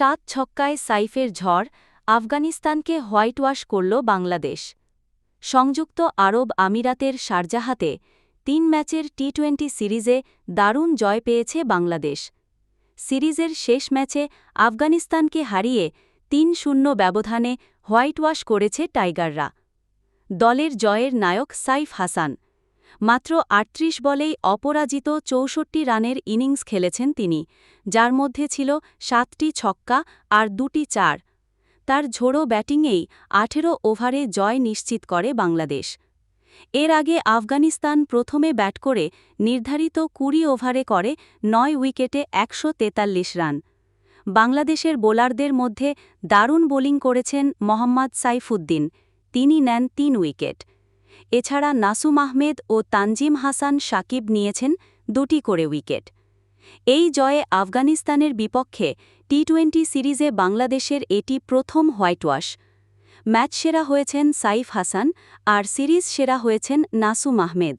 সাত ছক্কায় সাইফের ঝড় আফগানিস্তানকে হোয়াইট ওয়াশ করল বাংলাদেশ। সংযুক্ত আরব আমিরাতের শারজাহাতে তিন ম্যাচের টি টোয়েন্টি সিরিজে দারুণ জয় পেয়েছে বাংলাদেশ। সিরিজের শেষ ম্যাচে আফগানিস্তানকে হারিয়ে তিন শূন্য ব্যবধানে হোয়াইট ওয়াশ করেছে টাইগাররা। দলের জয়ের নায়ক সাইফ হাসান। মাত্র আটত্রিশ বলেই অপরাজিত চৌষট্টি রানের ইনিংস খেলেছেন তিনি, যার মধ্যে ছিল সাতটি ছক্কা আর দুটি চার। তার ঝোড়ো ব্যাটিংয়েই আঠেরো ওভারে জয় নিশ্চিত করে বাংলাদেশ। এর আগে আফগানিস্তান প্রথমে ব্যাট করে নির্ধারিত কুড়ি ওভারে করে নয় উইকেটে একশো তেতাল্লিশ রান। বাংলাদেশের বোলারদের মধ্যে দারুণ বোলিং করেছেন মোহাম্মদ সাইফুদ্দিন, তিনি নেন তিন উইকেট। এছাড়া নাসুম আহমেদ ও তানজিম হাসান সাকিব নিয়েছেন দুটি করে উইকেট। এই জয়ে আফগানিস্তানের বিপক্ষে টি টোয়েন্টি সিরিজে বাংলাদেশের এটি প্রথম হোয়াইট ওয়াশ ম্যাচ সেরা হয়েছেন সাইফ হাসান আর সিরিজ সেরা হয়েছেন নাসুম আহমেদ।